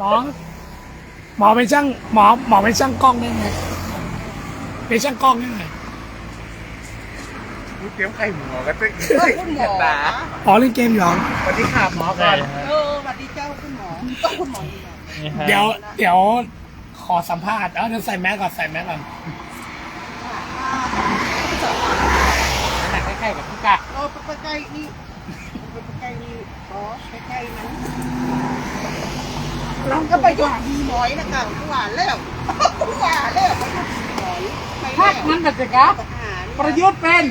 หมอหมอเป็นช่างหมอหมอเป็นช่างกล้องได้ไงเป็นช่างกล้องได้ไงกูเตรียมไข่หมูก็ตึ้งเฮ้ยคุณหมอตาอ๋อเล่นเกมอยู่เหรอสวัสดีครับหมอก่อนเออสวัสดีเจ้าคุณหมอต้องคุณหมอดีกว่าเดี๋ยวเดี๋ยวขอสัมภาษณ์เออเดี๋ยวใส่แมสก่อนใส่แมสก่อนหนักใกล้ๆกับพี่กะเราไปใกล้นี่ไปใกล้นี่ขอไปใกล้นั้น เราก็ไปหาดีหมอยนะค่ะหวานแล้วหวานแล้วไปหาดีหมอยไปพัแล้กวมันกับจะกะทหารประยุทธ์เป็น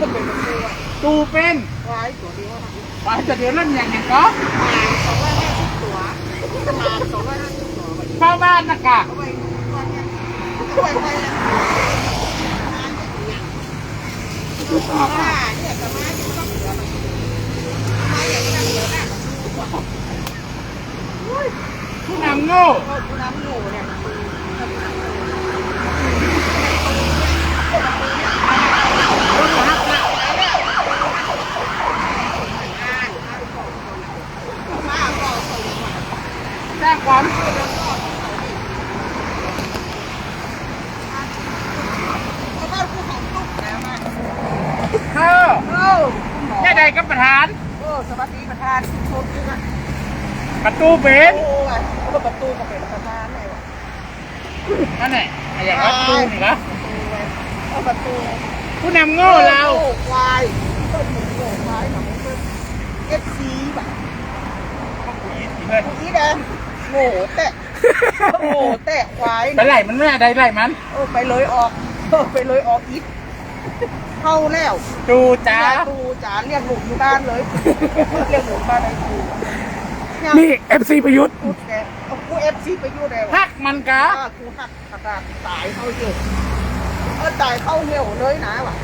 ตัวเป็นตัวตูเป็นไว้ตัวเดียวนะว่าจะเดี๋ยวเล่นอย่างอย่างก็สองร้อยห้าสิบตัวประมาณสองร้อยห้าสิบตัวไปเฝ้าบ้านนะกะเอาไว้ก่อนเนี่ยเอาไว้ไปนะอ่าเนี่ยประมาณนี้ต้องเหลือมันมาอย่างนี้เหลือหน้า ผู้นำ โง่โอ้กูน้ำหนูเนี่ยมาก่อนส่งมาแจ้งความแล้วก็ผู้ของตุ๊กแล้วมาเธอโอ้คุณหมอแค่ใดกับประธาน โอ้ สวัสดีประธานทุกคนทุกท่าน ประตูเป็นโอ้ยก็ประตูก็เป็นประธานเลยวะนั่นแหละอะไรอย่างว่าประตูนี่เหรอเอาประตูผู้นำโง่เราควายต้นหมูโง่ควายหนังต้นเอฟซีแบบเฮ้ยนี้แดงโง่แตะโง่แตะควายไปไหลมันไม่ได้ไหลมันโอ้ไปเลยออกเออไปเลยออกอีกเข้าแล้วดูจ้าตูจ๋าเรียกหลุมอยู่บ้านเลยเรียกหลุมบ้านไอ้ตู นี่เอฟซีประยุทธ์ กูแกเอากูเอฟซีไปอยู่แล้วพักมันกะถ้ากูหักกระดาษตายเข้าเยอะเออตายเข้าเหี่ยวเลยนะว่ะ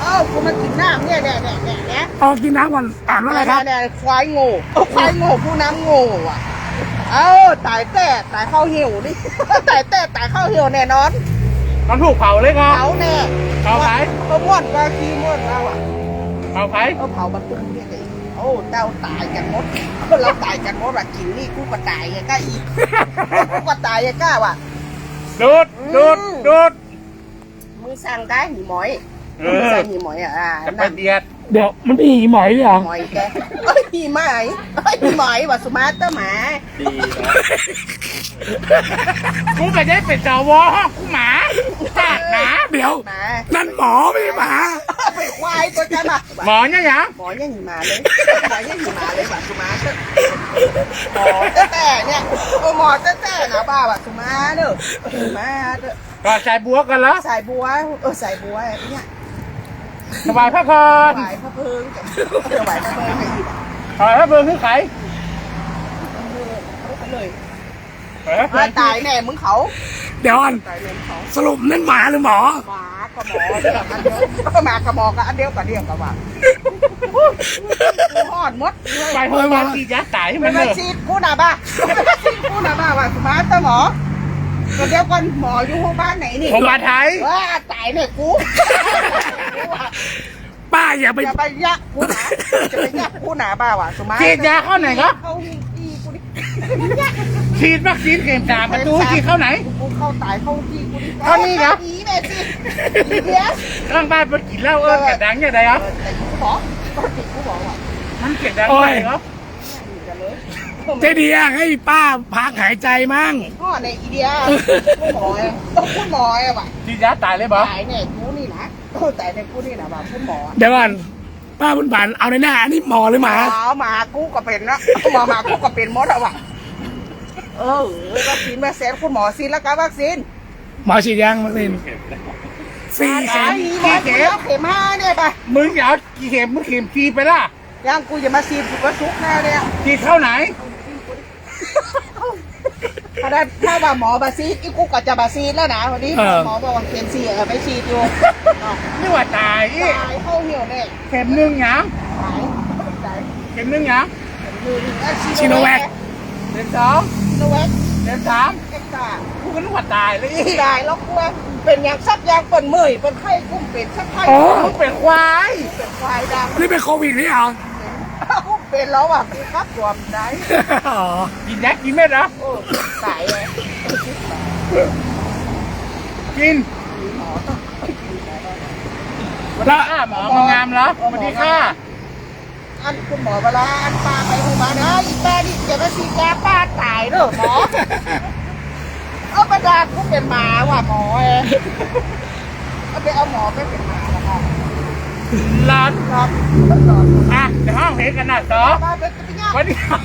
เอ้ากูมากินน้ำเนี่ยเนี่ยเนี่ยเนี่ยเนี่ยเอากินน้ำก่อนอ่านว่าอะไรครับเนี่ยควายโง่เอาควายโง่ผู้น้ำโง่อะ เอ้าตายแต่ตายเข้าเหี่ยวดิ ตายแต่ตายเข้าเหี่ยวแน่นอนมันถูกเผาเลยกะเผาแน่เผาใครเขาม้วนกาขี้ม้วนเราอะเผาใครเขาเผาประตูเนี่ยเลย โอ้เจ้าตายกันหมดเราตายกันหมดว่ะกินนี่กูก็ตายไงกล้าอีกกูก็ตายไงกล้าว่ะดูดดูดดูดมึงสั่งได้หีหมอยเอมึงอสั่งหีหมอยอะอ่าจะไปนั่นเดียดเดี๋ยวมันมีหมอยด้วยเหรอหมอยแกเอ้ยหีหมอยเอ้ยหีหมอยว่ะสุมาเตอร์หมาดีกูไปได้เป็นจวห้องกูหมาจัดนะเดี๋ยวหมานั่นหมอไม่ใช่หมา ไปควายตัวกันอะหมอเนี่ยยังหมอเนี่ยหีหมาเลยหมอเนี่ยหีหมาเลยว่ะสุมาเตอร์หมอแต่เนี่ยโอ้หมอแต่แต่นะบ้าว่ะสุมาเด้อสุมาเด้อก็ใส่บัวกันแล้วสายบัวเออสายบัวเนี่ยสบายพระพรไหวพระเพิงกับเออไหวพระเพิงไงอีกถอยพระเบิงคือใครเอาเลยถอยพระเบิมางตายแน่มึงเขา เดี๋ยวก่อนตายแน่มึงเขาสรุปนั่นหมาหรือหมอ หมากับหมอเดียวกันเดียวก็หมากับหมอกับอันเดียวกับเดียวกับว่ากูหอดมดเลยไปเพิ่มมาทีจ้าตายให้เป็มันนมาเลยชีดกูน่ะบ้ากูน่ะบ้าว่ามาแต่หมอก็เดียวกันหมออยู่บ้านไหนนี่ผมมาไทยว่าตายเนี่ยกูป้าอย่าไป จะไปยักกูหนาจะไปยักกูหนาบ้าว่ะสมัยฉีดยาเข้าไหนครับ เข้าที่กูดิ ฉีดวัคซีนเข็มสามประตูฉีดเข้าไหน กูเข้าตายเข้าที่กูดิเข้านี่ครับอีแม่สิอีเดียสข้างบ้านไปกินเหล้าเออกระดังอย่างไรครับแต่กูบอกก็ติกูบอกว่ามันเกระดังไปครับอยู่กันเลยเจดียให้ป้าพักหายใจมั่ง พ่อในอีเดียคุณหมอไอ้ต้องคุณหมอไอ้ว่ะฉีดยาตายเลยบ่ตายเนี่ยกูนี่นะตายในกูนี่นะว่าคุณหมอเดี๋ยวก่อนป้าบุญบันเอาในหน้าอันนี้หมอหรือหมา หมาหมากูก็เป็นนะหมอหมากูก็เป็นหมดอะว่ะ เออวัคซีนมาเซ็นคุณหมอซีนแล้วกันวัคซีนหมอฉีดยังวัคซีนสี่เข็มหมอเข็มเข็มห้าเนี่ยไปมึงอย่าเอากี่เข็มมึงเข็มฉีดไปล่ะยังกูจะมาซีนกูก็ทุกแน่เนี่ยฉีดเข้าไหนถ้าได้ถ้าว่าหมอบาซีดอีกูก็จะบาซีดแล้วนะวันนี้หมอบอกว่าเข็มสี่เออไม่ฉีดอยู่นี่ว่าตายอีตายเข้าเหี่ยวแน่เข็มหนึ่งหยังตายตายเข็มหนึ่งหยัง ชิโนแวค เข็มสองชิโนแวคเข็มสามเอ็กซ์ตร้ากูก็นึกว่าตายเลยอีตายแล้วกูว่าเป็นอย่างซักยางเป็นเมื่อยเป็นไข้กุ้มเป็นชักไข้อ๋อมึงเป็นควายเป็นควายดำนี่เป็นโควิดนี่เหรอกูเป็นแล้วอะกูครับรวมได้อ๋อกินยักกินเม็ดเหรอโอ้สายเลยกินหมอต้อง แล้วอ้าหมอมางามเหรอสวัสดีค่ะ อันคุณหมอเวลาอันป้าไปโรงพยาบาลนะอีป้านี่จะมาสีแกป้าตายเด้อหมอเอาประดากูเป็นหมาว่ะหมอเอ้เอาไปเอาหมอไปเป็นหมาแล้วค่ะหลอดครับหลอดอะเดี๋ยวห้องเห็นกันนะซอป้าเป็นตัวเนี้ยวันนี้เอา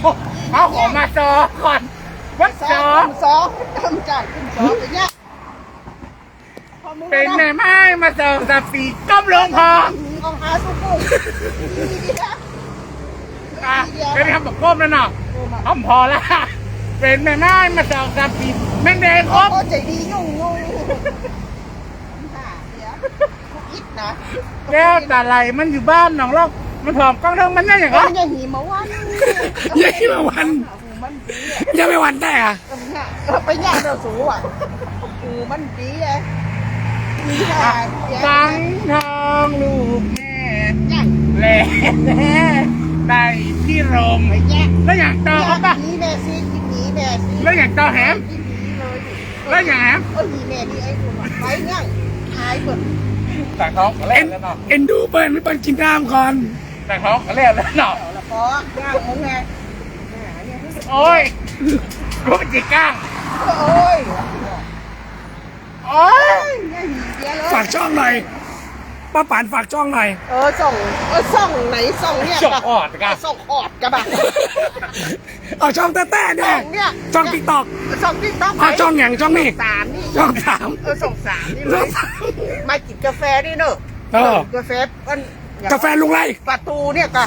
เอาของมาซอก่อนวัดสซอองสองทำจ่ายขึ้นสองตัวเนี้ยพอมึงเป็นมาแม่ไม้มาเสิร์ฟสปีกก้มลงพอเอาหาสุกุมดีๆนะ อะเป็นคำบอกก้มแล้วเนาะอ้อมพอละเป็นแม่ไม้มาเสิร์ฟสปีกแม่งแดงครบโอ้ใจดียุ่งยุ่งค่ะเดี๋ยวอิดนะแก้วตาไหลมันอยู่บ้านหนองลอกมันผอมกล้องเทิงมันได้อย่างก็ไรยังหีมาวันยังไม่วันมันดียังไม่วันแต่อะอะไปย่างเราสูอะอูมันดีไอ้มีค่ะเดี๋ยวสังทองลูกแม่ย่างแหล่ ในที่รมไปย่างแล้วอย่างต่อเขาปะหนีแม่ซีกินหนีแม่ซีแล้วอย่างต่อแหมกินหนีเลยแล้วอย่างแหมเออหนีแม่ดีไอ้คนไปย่างหายหมดแต่ท้องก็เล่เอ็นนแล้วเนาะเอ็นดูเปิ้ลไม่เปิ้ลกินน้ำก่อนแต่ท้องก็เล่นแล้วเนาะเอาละพอย่างเอาไงโอ้ยกูจิก้างโอ้ยโอ้ยย่างหนีเยอะเลยฝากช่องหน่อย ป้าป่านฝากช่องหน่อย เออส่งเออส่งไหนส่งเนี่ยจกออดกันส่งออดกระบะเอาช่องแต่แต่ๆเนี่ยส่งเนี่ยช่องติ๊กต็อกส่งติ๊กต็อกเอาช่องอย่างช่องนี้สามนี่ช่องสามเออส่งสามนี่เลช่องยสามมากินกาแฟนี่เนอะเออกาแฟมันกาแฟลุงไรประตูเนี่ยกะ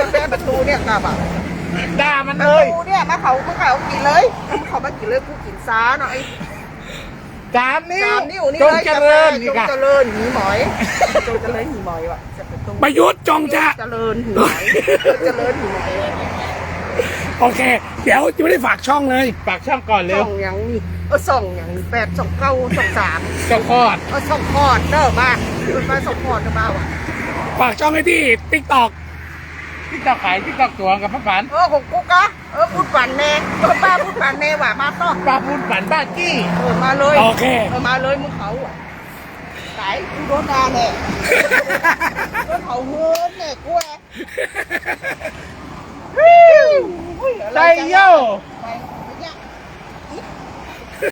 กาแฟประตูเนี่ยกะแบบด่ามันประเลยตูเนี่ยมาเขามาเขากินเลยเขามากินเลยกูกินซ้าหน่อย สามนิ้วสามนิ้วนี่จงเลยเจริญจนี่งค่ะเจริญหีหมอยจงเจริญหีหมอยว่ะจะเป็นตรงประยุทธ์จงจะเจริญหีหมอยเจริญหีหมอยโอเค เดี๋ยวจะไม่ได้ฝากช่องเลยฝากช่องก่อนเร็วส่งอย่างนี้เออส่งอย่างนี้แปดส่งเก้าส่งสามเจ้าคอด เออส่งคอดเด้อมามันมาส่งคอดจะมาว่ะฝากช่องให้ที่ติ๊กต็อก ที่เจ้าขายที่เจ้าตัวกับพระฝันเออของกูกะ เออพูดปั่นแน่เออป้าพูดปั่นแน่ว่ะมาต้อปลาพูนฝันบ้าจี้ เออมาเลยโอเค เออมาเลยมึงเขาอะสายกูโดนด่าแน่โดนเขาเฮิร์นแน่กูแอะใจโยไป